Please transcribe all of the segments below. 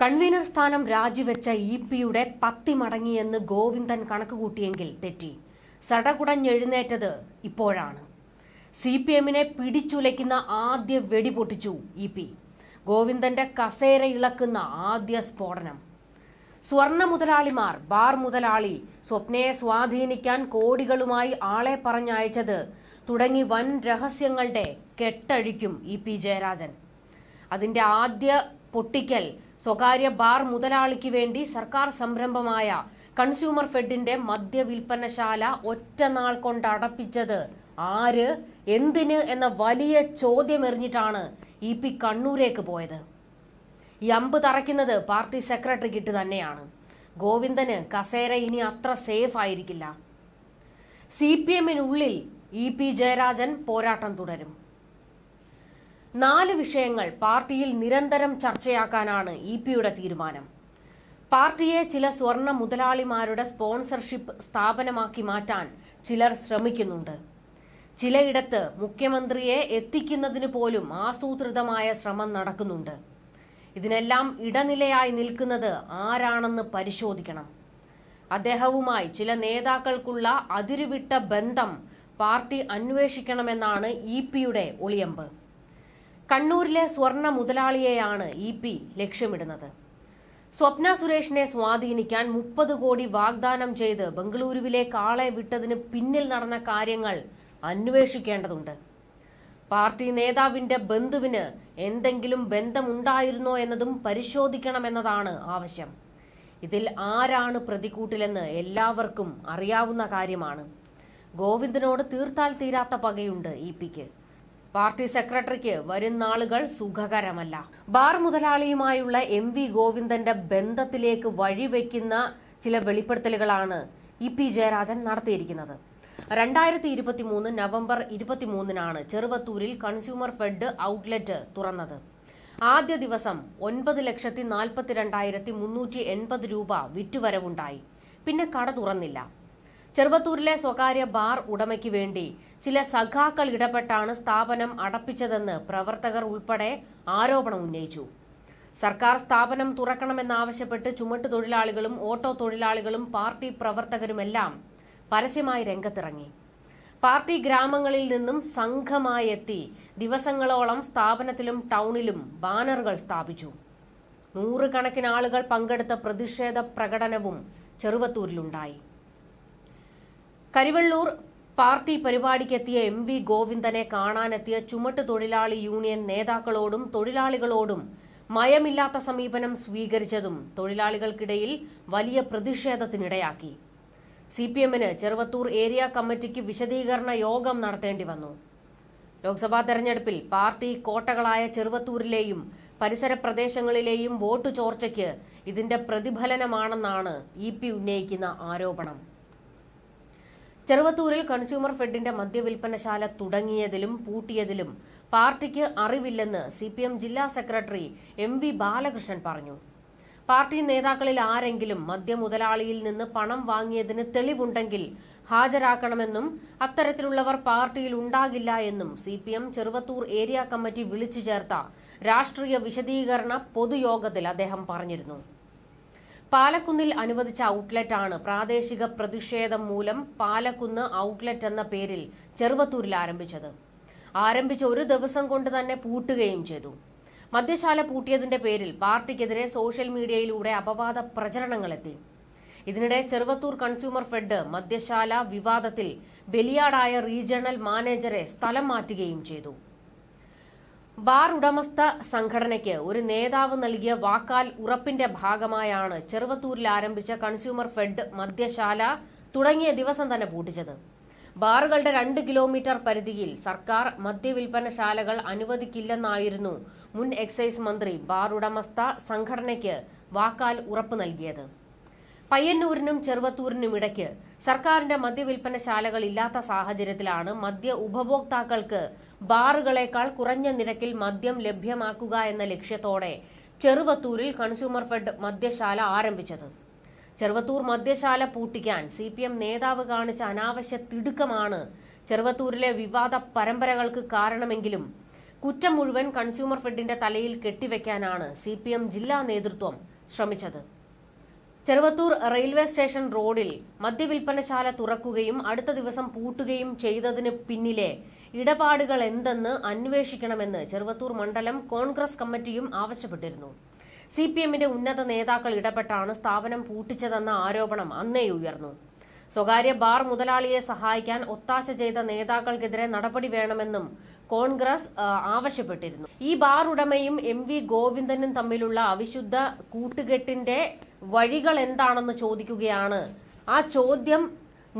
Convener സ്ഥാനം രാജിവെച്ച E പിയുടെ പത്തി മടങ്ങിയെന്ന് ഗോവിന്ദൻ കണക്കുകൂട്ടിയെങ്കിൽ തെറ്റി. സടകുടഞ്ഞെഴുന്നേറ്റത് ഇപ്പോഴാണ്. സി പി എമ്മിനെ പിടിച്ചുലയ്ക്കുന്ന ആദ്യ വെടി പൊട്ടിച്ചു ഇ പി. ഗോവിന്ദന്റെ കസേര ഇളക്കുന്ന ആദ്യ സ്ഫോടനം. സ്വർണ മുതലാളിമാർ ബാർ മുതലാളി സ്വപ്നയെ സ്വാധീനിക്കാൻ കോടികളുമായി ആളെ പറഞ്ഞയച്ചത് തുടങ്ങി വൻ രഹസ്യങ്ങളുടെ കെട്ടഴിക്കും ഇ പി ജയരാജൻ. അതിന്റെ ആദ്യ പൊട്ടിക്കൽ സ്വകാര്യ ബാർ മുതലാളിക്ക് വേണ്ടി സർക്കാർ സംരംഭമായ കൺസ്യൂമർ ഫെഡിന്റെ മദ്യവിൽപ്പനശാല ഒറ്റനാൾ കൊണ്ട് അടപ്പിച്ചത് ആര് എന്തിന് എന്ന വലിയ ചോദ്യം എറിഞ്ഞിട്ടാണ് ഇ പി കണ്ണൂരേക്ക് പോയത്. ഈ അമ്പ് തറയ്ക്കുന്നത് പാർട്ടി സെക്രട്ടറിക്കിട്ട് തന്നെയാണ്. ഗോവിന്ദന് കസേര ഇനി അത്ര സേഫ് ആയിരിക്കില്ല. സി പി എമ്മിനുള്ളിൽ ഇ പി ജയരാജൻ പോരാട്ടം തുടരും. നാല് വിഷയങ്ങൾ പാർട്ടിയിൽ നിരന്തരം ചർച്ചയാക്കാനാണ് ഇ പിയുടെ തീരുമാനം. പാർട്ടിയെ ചില സ്വർണ മുതലാളിമാരുടെ സ്പോൺസർഷിപ്പ് സ്ഥാപനമാക്കി മാറ്റാൻ ചിലർ ശ്രമിക്കുന്നുണ്ട്. ചിലയിടത്ത് മുഖ്യമന്ത്രിയെ എത്തിക്കുന്നതിന് പോലും ആസൂത്രിതമായ ശ്രമം നടക്കുന്നുണ്ട്. ഇതിനെല്ലാം ഇടനിലയായി നിൽക്കുന്നത് ആരാണെന്ന് പരിശോധിക്കണം. അദ്ദേഹവുമായി ചില നേതാക്കൾക്കുള്ള അതിരുവിട്ട ബന്ധം പാർട്ടി അന്വേഷിക്കണമെന്നാണ് ഇ പിയുടെ ഒളിയമ്പ്. കണ്ണൂരിലെ സ്വർണ മുതലാളിയെയാണ് ഇ പി ലക്ഷ്യമിടുന്നത്. സ്വപ്ന സുരേഷിനെ സ്വാധീനിക്കാൻ മുപ്പത് കോടി വാഗ്ദാനം ചെയ്ത് ബംഗളൂരുവിലെ കാളെ വിട്ടതിന് പിന്നിൽ നടന്ന കാര്യങ്ങൾ അന്വേഷിക്കേണ്ടതുണ്ട്. പാർട്ടി നേതാവിന്റെ ബന്ധുവിന് എന്തെങ്കിലും ബന്ധമുണ്ടായിരുന്നോ എന്നതും പരിശോധിക്കണമെന്നതാണ് ആവശ്യം. ഇതിൽ ആരാണ് പ്രതിക്കൂട്ടിലെന്ന് എല്ലാവർക്കും അറിയാവുന്ന കാര്യമാണ്. ഗോവിന്ദനോട് തീർത്താൽ തീരാത്ത പകയുണ്ട് ഇ പിക്ക്. പാർട്ടി സെക്രട്ടറിക്ക് വരും നാളുകൾ സുഖകരമല്ല. ബാർ മുതലാളിയുമായുള്ള എം വി ഗോവിന്ദന്റെ ബന്ധത്തിലേക്ക് വഴിവെക്കുന്ന ചില വെളിപ്പെടുത്തലുകളാണ് ഇ പി ജയരാജൻ നടത്തിയിരിക്കുന്നത്. രണ്ടായിരത്തി ഇരുപത്തി മൂന്ന് നവംബർ ഇരുപത്തിമൂന്നിനാണ് ചെറുവത്തൂരിൽ കൺസ്യൂമർ ഫെഡ് ഔട്ട്ലെറ്റ് തുറന്നത്. ആദ്യ ദിവസം ഒൻപത് ലക്ഷത്തി നാൽപ്പത്തിരണ്ടായിരത്തി മുന്നൂറ്റി എൺപത് രൂപ വിറ്റുവരവുണ്ടായി. പിന്നെ കട തുറന്നില്ല. ചെറുവത്തൂരിലെ സ്വകാര്യ ബാർ ഉടമയ്ക്ക് വേണ്ടി ചില സഖാക്കൾ ഇടപെട്ടാണ് സ്ഥാപനം അടപ്പിച്ചതെന്ന് പ്രവർത്തകർ ഉൾപ്പെടെ ആരോപണം ഉന്നയിച്ചു. സർക്കാർ സ്ഥാപനം തുറക്കണമെന്നാവശ്യപ്പെട്ട് ചുമട്ട് തൊഴിലാളികളും ഓട്ടോ തൊഴിലാളികളും പാർട്ടി പ്രവർത്തകരുമെല്ലാം പരസ്യമായി രംഗത്തിറങ്ങി. പാർട്ടി ഗ്രാമങ്ങളിൽ നിന്നും സംഘമായി എത്തി ദിവസങ്ങളോളം സ്ഥാപനത്തിലും ടൗണിലും ബാനറുകൾ സ്ഥാപിച്ചു. നൂറുകണക്കിന് ആളുകൾ പങ്കെടുത്ത പ്രതിഷേധ പ്രകടനവും ചെറുവത്തൂരിലുണ്ടായി. കരിവള്ളൂർ പാർട്ടി പരിപാടിക്കെത്തിയ എം വി ഗോവിന്ദനെ കാണാനെത്തിയ ചുമട്ട് തൊഴിലാളി യൂണിയൻ നേതാക്കളോടും തൊഴിലാളികളോടും മയമില്ലാത്ത സമീപനം സ്വീകരിച്ചതും തൊഴിലാളികൾക്കിടയിൽ വലിയ പ്രതിഷേധത്തിനിടയാക്കി. സി പി എമ്മിന് ചെറുവത്തൂർ ഏരിയ കമ്മിറ്റിക്ക് വിശദീകരണ യോഗം നടത്തേണ്ടി വന്നു. ലോക്സഭാ തെരഞ്ഞെടുപ്പിൽ പാർട്ടി കോട്ടകളായ ചെറുവത്തൂരിലെയും പരിസര പ്രദേശങ്ങളിലെയും വോട്ട് ചോർച്ചയ്ക്ക് ഇതിന്റെ പ്രതിഫലനമാണെന്നാണ് ഇ പി ഉന്നയിക്കുന്ന ആരോപണം. ചെറുവത്തൂരിൽ കൺസ്യൂമർ ഫെഡിന്റെ മദ്യവിൽപ്പനശാല തുടങ്ങിയതിലും പൂട്ടിയതിലും പാർട്ടിക്ക് അറിവില്ലെന്ന് സി പി എം ജില്ലാ സെക്രട്ടറി എം വി ബാലകൃഷ്ണൻ പറഞ്ഞു. പാർട്ടി നേതാക്കളിൽ ആരെങ്കിലും മദ്യമുതലാളിയിൽ നിന്ന് പണം വാങ്ങിയതിന് തെളിവുണ്ടെങ്കിൽ ഹാജരാക്കണമെന്നും അത്തരത്തിലുള്ളവർ പാർട്ടിയിൽ ഉണ്ടാകില്ല എന്നും C P M Cheruvathur area committee വിളിച്ചു ചേർത്ത രാഷ്ട്രീയ വിശദീകരണ പൊതുയോഗത്തിൽ അദ്ദേഹം പറഞ്ഞിരുന്നു. പാലക്കുന്നിൽ അനുവദിച്ച ഔട്ട്ലെറ്റാണ് പ്രാദേശിക പ്രതിഷേധം മൂലം പാലക്കുന്ന് ഔട്ട്ലെറ്റ് എന്ന പേരിൽ ചെറുവത്തൂരിൽ ആരംഭിച്ചത്. ആരംഭിച്ച ഒരു ദിവസം കൊണ്ട് തന്നെ പൂട്ടുകയും ചെയ്തു. മദ്യശാല പൂട്ടിയതിന്റെ പേരിൽ പാർട്ടിക്കെതിരെ സോഷ്യൽ മീഡിയയിലൂടെ അപവാദ പ്രചരണങ്ങളെത്തി ഇതിനിടെ ചെറുവത്തൂർ കൺസ്യൂമർ ഫെഡ് മദ്യശാല വിവാദത്തിൽ ബലിയാടായ റീജിയണൽ മാനേജറെ സ്ഥലം മാറ്റുകയും ചെയ്തു. ബാർ ഉടമസ്ഥ സംഘടനയ്ക്ക് ഒരു നേതാവ് നൽകിയ വാക്കാൽ ഉറപ്പിന്റെ ഭാഗമായാണ് ചെറുവത്തൂരിൽ ആരംഭിച്ച കൺസ്യൂമർ ഫെഡ് മദ്യശാല തുടങ്ങിയ ദിവസം തന്നെ പൂട്ടിച്ചത്. ബാറുകളുടെ രണ്ട് കിലോമീറ്റർ പരിധിയിൽ സർക്കാർ മദ്യവിൽപ്പനശാലകൾ അനുവദിക്കില്ലെന്നായിരുന്നു മുൻ എക്സൈസ് മന്ത്രി ബാർ ഉടമസ്ഥ സംഘടനയ്ക്ക് വാക്കാൽ ഉറപ്പ് നൽകിയത്. പയ്യന്നൂരിനും ചെറുവത്തൂരിനും ഇടയ്ക്ക് സർക്കാരിന്റെ മദ്യവിൽപ്പനശാലകൾ ഇല്ലാത്ത സാഹചര്യത്തിലാണ് മദ്യ ഉപഭോക്താക്കൾക്ക് ബാറുകളേക്കാൾ കുറഞ്ഞ നിരക്കിൽ മദ്യം ലഭ്യമാക്കുക എന്ന ലക്ഷ്യത്തോടെ ചെറുവത്തൂരിൽ കൺസ്യൂമർ ഫെഡ് മദ്യശാല ആരംഭിച്ചത്. ചെറുവത്തൂർ മദ്യശാല പൂട്ടിക്കാൻ സി പി എം നേതാവ് കാണിച്ച അനാവശ്യ തിടുക്കമാണ് ചെറുവത്തൂരിലെ വിവാദ പരമ്പരകൾക്ക് കാരണമെങ്കിലും കുറ്റം മുഴുവൻ കൺസ്യൂമർ ഫെഡിന്റെ തലയിൽ കെട്ടിവെക്കാനാണ് സി ജില്ലാ നേതൃത്വം ശ്രമിച്ചത്. ചെറുവത്തൂർ റെയിൽവേ സ്റ്റേഷൻ റോഡിൽ മദ്യവിൽപ്പനശാല തുറക്കുകയും അടുത്ത ദിവസം പൂട്ടുകയും ചെയ്തതിന് പിന്നിലെ ഇടപാടുകൾ എന്തെന്ന് അന്വേഷിക്കണമെന്ന് ചെറുവത്തൂർ മണ്ഡലം കോൺഗ്രസ് കമ്മിറ്റിയും ആവശ്യപ്പെട്ടിരുന്നു. സി പി എമ്മിന്റെ ഉന്നത നേതാക്കൾ ഇടപെട്ടാണ് സ്ഥാപനം പൂട്ടിച്ചതെന്ന ആരോപണം അന്നേ ഉയർന്നു. സ്വകാര്യ ബാർ മുതലാളിയെ സഹായിക്കാൻ ഒത്താശ ചെയ്ത നേതാക്കൾക്കെതിരെ നടപടി വേണമെന്നും കോൺഗ്രസ് ആവശ്യപ്പെട്ടിരുന്നു. ഈ ബാർ ഉടമയും എം വി ഗോവിന്ദനും തമ്മിലുള്ള അവിശുദ്ധ കൂട്ടുകെട്ടിന്റെ വഴികൾ എന്താണെന്ന് ചോദിക്കുകയാണ്. ആ ചോദ്യം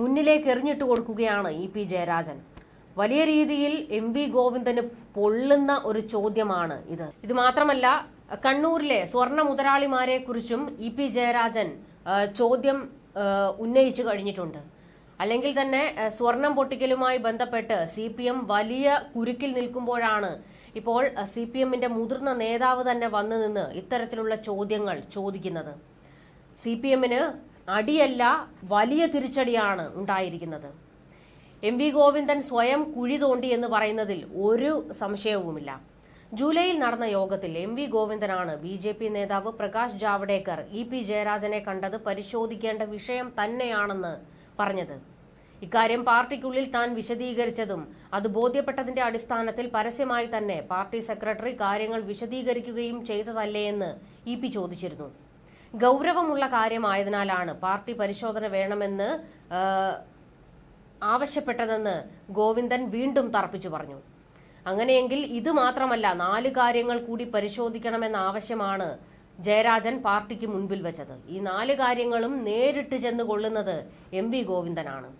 മുന്നിലേക്ക് എറിഞ്ഞിട്ട് കൊടുക്കുകയാണ് ഇ പി ജയരാജൻ. വലിയ രീതിയിൽ എം വി ഗോവിന്ദന് പൊള്ളുന്ന ഒരു ചോദ്യമാണ് ഇത്. ഇത് മാത്രമല്ല കണ്ണൂരിലെ സ്വർണ മുതലാളിമാരെ കുറിച്ചും ഇ പി ജയരാജൻ ചോദ്യം ഉന്നയിച്ചു കഴിഞ്ഞിട്ടുണ്ട്. അല്ലെങ്കിൽ തന്നെ സ്വർണം പൊട്ടിക്കലുമായി ബന്ധപ്പെട്ട് സി പി എം വലിയ കുരുക്കിൽ നിൽക്കുമ്പോഴാണ് ഇപ്പോൾ സി പി എമ്മിന്റെ മുതിർന്ന നേതാവ് തന്നെ വന്നു നിന്ന് ഇത്തരത്തിലുള്ള ചോദ്യങ്ങൾ ചോദിക്കുന്നത്. സി പി എമ്മിന് അടിയല്ല വലിയ തിരിച്ചടിയാണ് ഉണ്ടായിരിക്കുന്നത്. എം വി ഗോവിന്ദൻ സ്വയം കുഴി തോണ്ടി എന്ന് പറയുന്നതിൽ ഒരു സംശയവുമില്ല. ജൂലൈയിൽ നടന്ന യോഗത്തിൽ എം വി ഗോവിന്ദനാണ് ബി ജെ പി നേതാവ് പ്രകാശ് ജാവ്ഡേക്കർ ഇ പി ജയരാജനെ കണ്ടത് പരിശോധിക്കേണ്ട വിഷയം തന്നെയാണെന്ന് പറഞ്ഞത്. ഇക്കാര്യം പാർട്ടിക്കുള്ളിൽ താൻ വിശദീകരിച്ചതും അത് ബോധ്യപ്പെട്ടതിന്റെ അടിസ്ഥാനത്തിൽ പരസ്യമായി തന്നെ പാർട്ടി സെക്രട്ടറി കാര്യങ്ങൾ വിശദീകരിക്കുകയും ചെയ്തതല്ലേ എന്ന് ഇ പി ചോദിച്ചിരുന്നു. ഗൗരവമുള്ള കാര്യമായതിനാലാണ് പാർട്ടി പരിശോധന വേണമെന്ന് ആവശ്യപ്പെട്ടതെന്ന് ഗോവിന്ദൻ വീണ്ടും തറപ്പിച്ചു പറഞ്ഞു. അങ്ങനെയെങ്കിൽ ഇത് മാത്രമല്ല നാല് കാര്യങ്ങൾ കൂടി പരിശോധിക്കണമെന്ന ആവശ്യമാണ് ജയരാജൻ പാർട്ടിക്ക് മുൻപിൽ വെച്ചത്. ഈ നാല് കാര്യങ്ങളും നേരിട്ട് ചെന്ന് കൊള്ളുന്നത് എം വി ഗോവിന്ദനാണ്.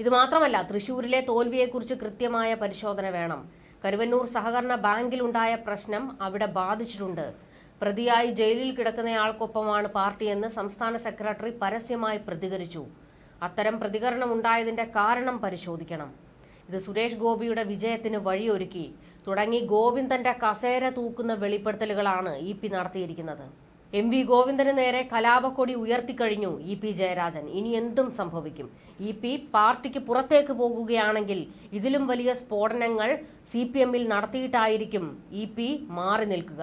ഇത് മാത്രമല്ല തൃശൂരിലെ തോൽവിയെക്കുറിച്ച് കൃത്യമായ പരിശോധന വേണം. കരുവന്നൂർ സഹകരണ ബാങ്കിലുണ്ടായ പ്രശ്നം അവിടെ ബാധിച്ചിട്ടുണ്ട്. പ്രതിയായി ജയിലിൽ കിടക്കുന്നയാൾക്കൊപ്പമാണ് പാർട്ടിയെന്ന് സംസ്ഥാന സെക്രട്ടറി പരസ്യമായി പ്രതികരിച്ചു. അത്തരം പ്രതികരണം ഉണ്ടായതിന്റെ കാരണം പരിശോധിക്കണം. ഇത് സുരേഷ് ഗോപിയുടെ വിജയത്തിന് വഴിയൊരുക്കി. തുടങ്ങി ഗോവിന്ദന്റെ കസേര തൂക്കുന്ന വെളിപ്പെടുത്തലുകളാണ് ഇ പി നടത്തിയിരിക്കുന്നത്. എം വി ഗോവിന്ദന് നേരെ കലാപക്കൊടി ഉയർത്തിക്കഴിഞ്ഞു ഇ പി ജയരാജൻ. ഇനി എന്തും സംഭവിക്കും. ഇ പി പാർട്ടിക്ക് പുറത്തേക്ക് പോകുകയാണെങ്കിൽ ഇതിലും വലിയ സ്ഫോടനങ്ങൾ സി പി എമ്മിൽ നടത്തിയിട്ടായിരിക്കും ഇ പി മാറി നിൽക്കുക.